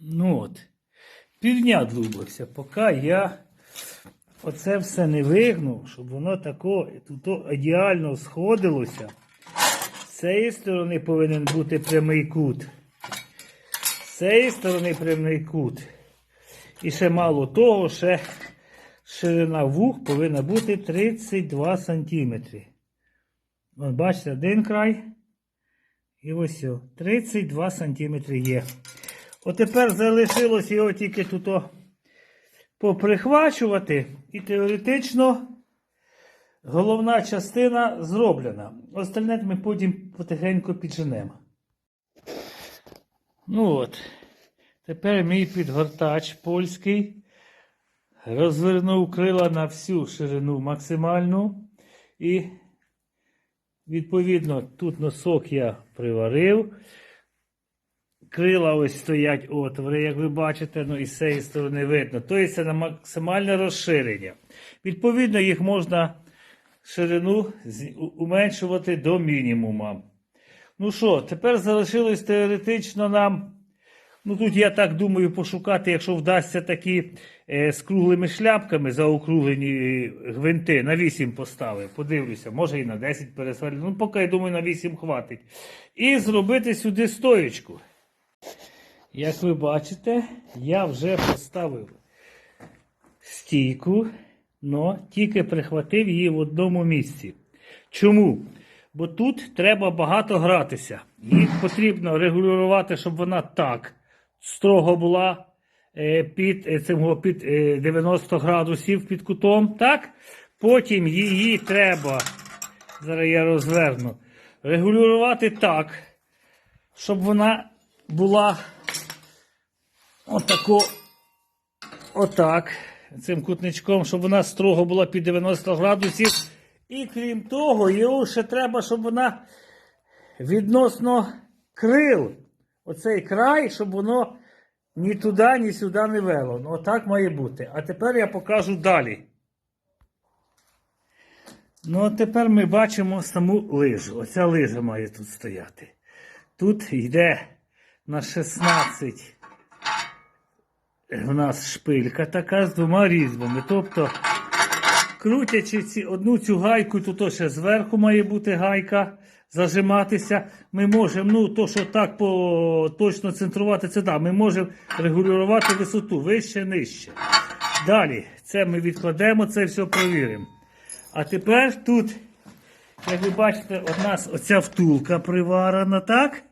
Ну от, півдня длубався, поки я оце все не вигнув, щоб воно тако тут ідеально сходилося. З цієї сторони повинен бути прямий кут. З цієї сторони прямий кут. І ще мало того, ще ширина вух повинна бути 32 см. От бачите, один край. І ось о, 32 см є. От тепер залишилось його тільки тут поприхвачувати. І теоретично головна частина зроблена. Остальне ми потім потихеньку підженемо. Ну от. Тепер мій підгортач польський розвернув крила на всю ширину максимальну. І відповідно тут носок я приварив. Крила ось стоять отвори, як ви бачите, ну і з цієї сторони видно. Тобто це на максимальне розширення. Відповідно, їх можна ширину уменшувати до мінімума. Ну що, тепер залишилось теоретично нам. Ну тут я так думаю пошукати, якщо вдасться такі е, з круглими шляпками заокруглені е, гвинти, на 8 поставив. Подивлюся, може і на 10 пересверлю. Ну, поки я думаю, на 8 хватить. І зробити сюди стоєчку. Як ви бачите, я вже поставив стійку, но тільки прихватив її в одному місці. Чому? Бо тут треба багато гратися. Їх потрібно регулювати, щоб вона так строго була е, під, е, цим, під е, 90 градусів під кутом. Так? Потім її треба, зараз я розверну, регулювати так, щоб вона була отако, отак, цим кутничком, щоб вона строго була під 90 градусів. І крім того, його ще треба, щоб вона відносно крил, оцей край, щоб воно ні туди, ні сюди не вело. Ну, отак має бути. А тепер я покажу далі. Ну, а тепер ми бачимо саму лижу. Оця лижа має тут стояти. Тут йде на 16 у нас шпилька така з двома різьбами. Тобто, крутячи ці, одну цю гайку, тут ще зверху має бути гайка зажиматися. Ми можемо, ну, то, що так по, точно центрувати, це да, ми можемо регулювати висоту вище, нижче. Далі, це ми відкладемо, це все провіримо. А тепер тут, як ви бачите, у нас оця втулка приварена, так?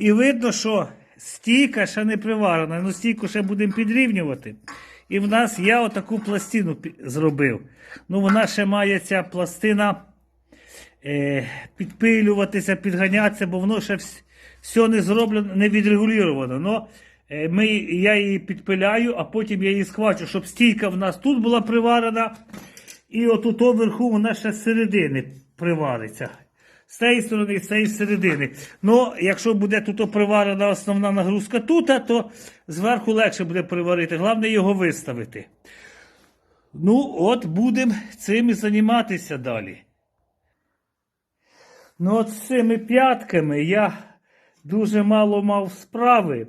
І видно, що стійка ще не приварена, ну стійку ще будемо підрівнювати. І в нас я отаку пластину зробив. Ну, вона ще має ця пластина е, підпилюватися, підганятися, бо воно ще вс- все не зроблено, не відрегулювано. Но, е, ми, я її підпиляю, а потім я її схвачу, щоб стійка в нас тут була приварена. І отут вверху вона ще з середини привариться. З цієї сторони, з цієї середини. Ну, якщо буде тут приварена основна нагрузка тут, то зверху легше буде приварити. Головне його виставити. Ну, от будемо цим і займатися далі. Ну, от з цими п'ятками я дуже мало мав справи.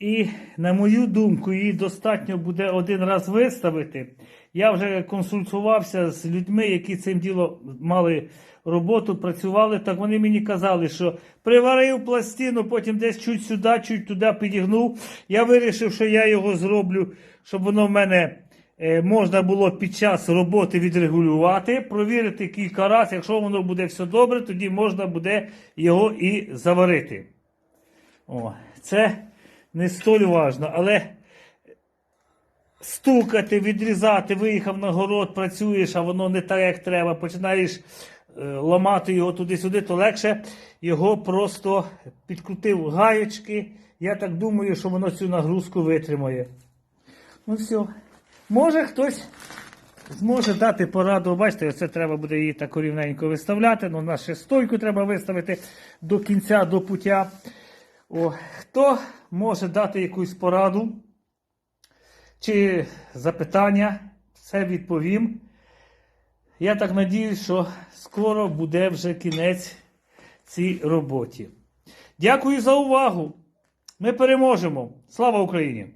І, на мою думку, її достатньо буде один раз виставити. Я вже консультувався з людьми, які цим ділом мали роботу, працювали. Так вони мені казали, що приварив пластину, потім десь чуть сюди, чуть туди підігнув. Я вирішив, що я його зроблю, щоб воно в мене е, можна було під час роботи відрегулювати, провірити кілька разів. Якщо воно буде все добре, тоді можна буде його і заварити. О, це не столь важно, але стукати, відрізати, виїхав на город, працюєш, а воно не так, як треба, починаєш е, ламати його туди-сюди, то легше його просто підкрутив гаєчки. Я так думаю, що воно цю нагрузку витримає. Ну все. Може хтось зможе дати пораду. Бачите, оце треба буде її так рівненько виставляти. Ну, у нас ще стойку треба виставити до кінця, до пуття. О, хто може дати якусь пораду чи запитання, все відповім. Я так надіюсь, що скоро буде вже кінець цій роботі. Дякую за увагу. Ми переможемо. Слава Україні!